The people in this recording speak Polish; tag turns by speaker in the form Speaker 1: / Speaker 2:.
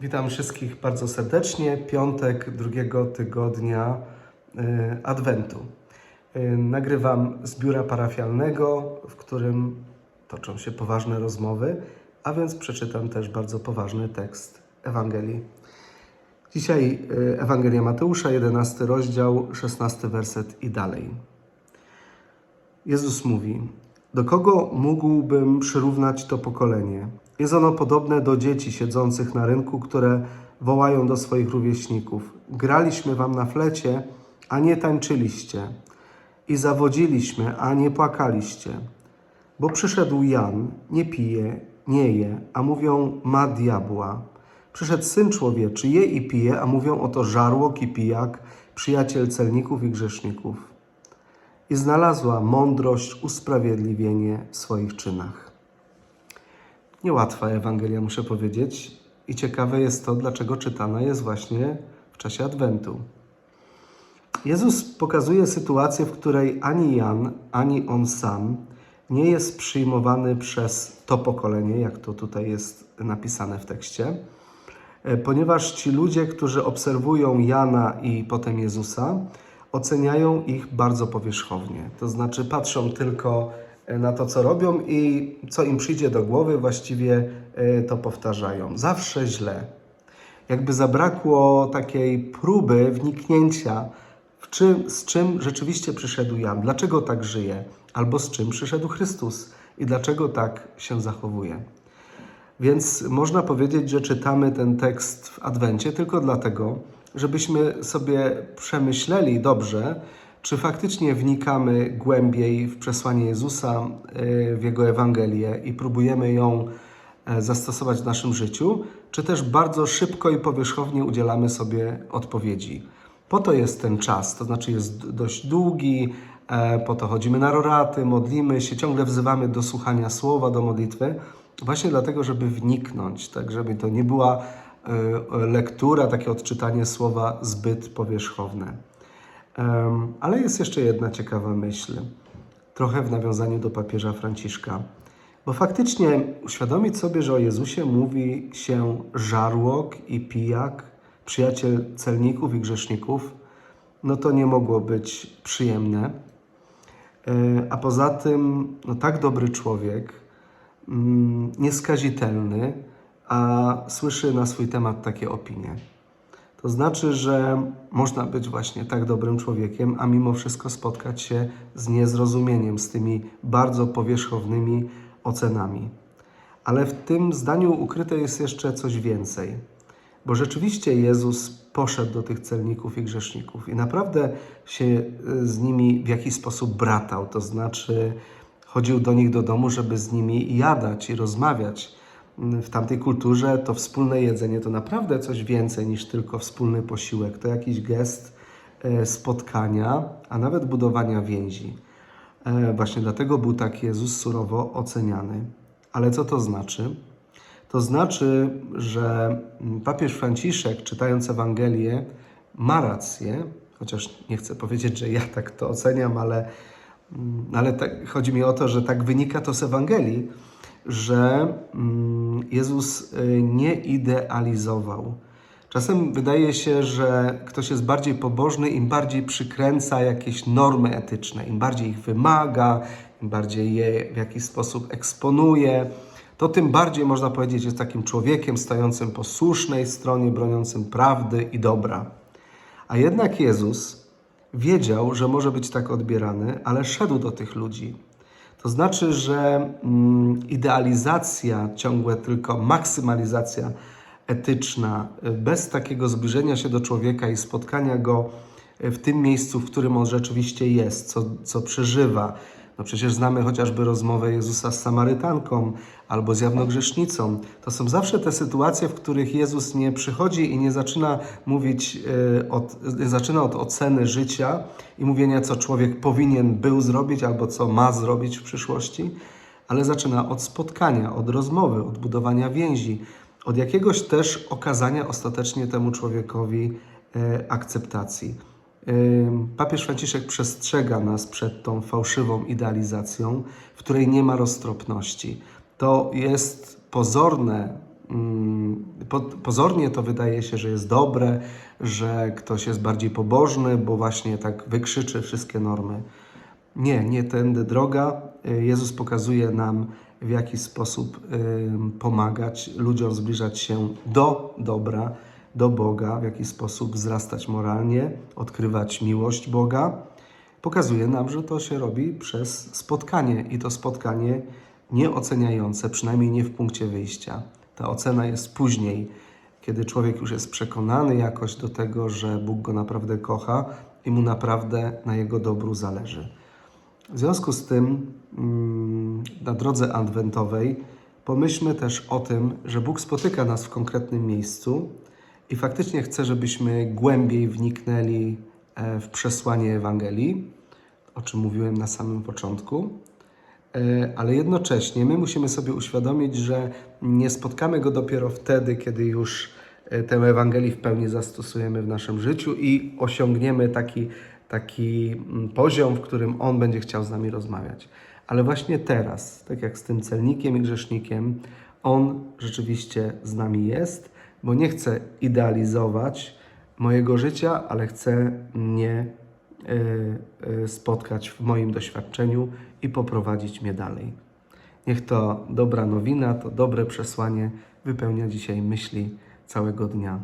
Speaker 1: Witam wszystkich bardzo serdecznie. Piątek drugiego tygodnia y, Adwentu. Y, Nagrywam z biura parafialnego, w którym toczą się poważne rozmowy, a więc przeczytam też bardzo poważny tekst Ewangelii. Dzisiaj y, Ewangelia Mateusza, 11 rozdział, 16 werset i dalej. Jezus mówi: Do kogo mógłbym przyrównać to pokolenie? Jest ono podobne do dzieci siedzących na rynku, które wołają do swoich rówieśników: Graliśmy wam na flecie, a nie tańczyliście, i zawodziliśmy, a nie płakaliście. Bo przyszedł Jan, nie pije, nie je, a mówią: Ma diabła. Przyszedł syn człowieczy, je i pije, a mówią: Oto żarłok i pijak, przyjaciel celników i grzeszników i znalazła mądrość, usprawiedliwienie w swoich czynach. Niełatwa Ewangelia, muszę powiedzieć, i ciekawe jest to, dlaczego czytana jest właśnie w czasie Adwentu. Jezus pokazuje sytuację, w której ani Jan, ani on sam nie jest przyjmowany przez to pokolenie, jak to tutaj jest napisane w tekście, e, ponieważ ci ludzie, którzy obserwują Jana i potem Jezusa, oceniają ich bardzo powierzchownie. To znaczy patrzą tylko na to, co robią i co im przyjdzie do głowy, właściwie e, to powtarzają. Zawsze źle. Jakby zabrakło takiej próby wniknięcia, w czym, z czym rzeczywiście przyszedł Jan, dlaczego tak żyje, albo z czym przyszedł Chrystus i dlaczego tak się zachowuje. Więc można powiedzieć, że czytamy ten tekst w Adwencie tylko dlatego, żebyśmy sobie przemyśleli dobrze, czy faktycznie wnikamy głębiej w przesłanie Jezusa, y, w Jego Ewangelię i próbujemy ją e, zastosować w naszym życiu, czy też bardzo szybko i powierzchownie udzielamy sobie odpowiedzi. Po to jest ten czas, to znaczy jest dość długi, e, po to chodzimy na roraty, modlimy się, ciągle wzywamy do słuchania słowa, do modlitwy, właśnie dlatego, żeby wniknąć, tak żeby to nie była e, lektura, takie odczytanie słowa zbyt powierzchowne. Ale jest jeszcze jedna ciekawa myśl, trochę w nawiązaniu do papieża Franciszka. Bo faktycznie uświadomić sobie, że o Jezusie mówi się żarłok i pijak, przyjaciel celników i grzeszników, no to nie mogło być przyjemne. E, A poza tym, no tak dobry człowiek, mm, nieskazitelny, a słyszy na swój temat takie opinie. To znaczy, że można być właśnie tak dobrym człowiekiem, a mimo wszystko spotkać się z niezrozumieniem, z tymi bardzo powierzchownymi ocenami. Ale w tym zdaniu ukryte jest jeszcze coś więcej. Bo rzeczywiście Jezus poszedł do tych celników i grzeszników i naprawdę się y, z nimi w jakiś sposób bratał, to znaczy chodził do nich do domu, żeby z nimi jadać i rozmawiać. W tamtej kulturze to wspólne jedzenie to naprawdę coś więcej niż tylko wspólny posiłek. To jakiś gest e, spotkania, a nawet budowania więzi. E, Właśnie dlatego był tak Jezus surowo oceniany. Ale co to znaczy? To znaczy, że mm, papież Franciszek, czytając Ewangelię, ma rację, chociaż nie chcę powiedzieć, że ja tak to oceniam, ale, mm, ale tak, chodzi mi o to, że tak wynika to z Ewangelii, że mm, Jezus y, nie idealizował. Czasem wydaje się, że ktoś jest bardziej pobożny, im bardziej przykręca jakieś normy etyczne, im bardziej ich wymaga, im bardziej je w jakiś sposób eksponuje, to tym bardziej można powiedzieć jest takim człowiekiem stojącym po słusznej stronie, broniącym prawdy i dobra. A jednak Jezus wiedział, że może być tak odbierany, ale szedł do tych ludzi. To znaczy, że mm, idealizacja, ciągłe tylko maksymalizacja etyczna, y, bez takiego zbliżenia się do człowieka i spotkania go y, w tym miejscu, w którym on rzeczywiście jest, co, co przeżywa. No przecież znamy chociażby rozmowę Jezusa z Samarytanką albo z jawnogrzesznicą. To są zawsze te sytuacje, w których Jezus nie przychodzi i nie zaczyna mówić, y, od, zaczyna od oceny życia i mówienia, co człowiek powinien był zrobić albo co ma zrobić w przyszłości, ale zaczyna od spotkania, od rozmowy, od budowania więzi, od jakiegoś też okazania ostatecznie temu człowiekowi e, akceptacji. Papież Franciszek przestrzega nas przed tą fałszywą idealizacją, w której nie ma roztropności. To jest pozorne po, pozornie to wydaje się, że jest dobre, że ktoś jest bardziej pobożny, bo właśnie tak wykrzyczy wszystkie normy. Nie, nie tędy droga. Y, Jezus pokazuje nam, w jaki sposób pomagać ludziom zbliżać się do dobra, do Boga, w jaki sposób wzrastać moralnie, odkrywać miłość Boga. Pokazuje nam, że to się robi przez spotkanie i to spotkanie nieoceniające, przynajmniej nie w punkcie wyjścia. Ta ocena jest później, kiedy człowiek już jest przekonany jakoś do tego, że Bóg go naprawdę kocha i mu naprawdę na jego dobru zależy. W związku z tym, mm, na drodze adwentowej, pomyślmy też o tym, że Bóg spotyka nas w konkretnym miejscu i faktycznie chce, żebyśmy głębiej wniknęli e, w przesłanie Ewangelii, o czym mówiłem na samym początku. E, Ale jednocześnie my musimy sobie uświadomić, że nie spotkamy go dopiero wtedy, kiedy już e, tę Ewangelię w pełni zastosujemy w naszym życiu i osiągniemy taki, taki mm, poziom, w którym on będzie chciał z nami rozmawiać. Ale właśnie teraz, tak jak z tym celnikiem i grzesznikiem, on rzeczywiście z nami jest, bo nie chce idealizować mojego życia, ale chce mnie y, y, spotkać w moim doświadczeniu i poprowadzić mnie dalej. Niech to dobra nowina, to dobre przesłanie wypełnia dzisiaj myśli całego dnia.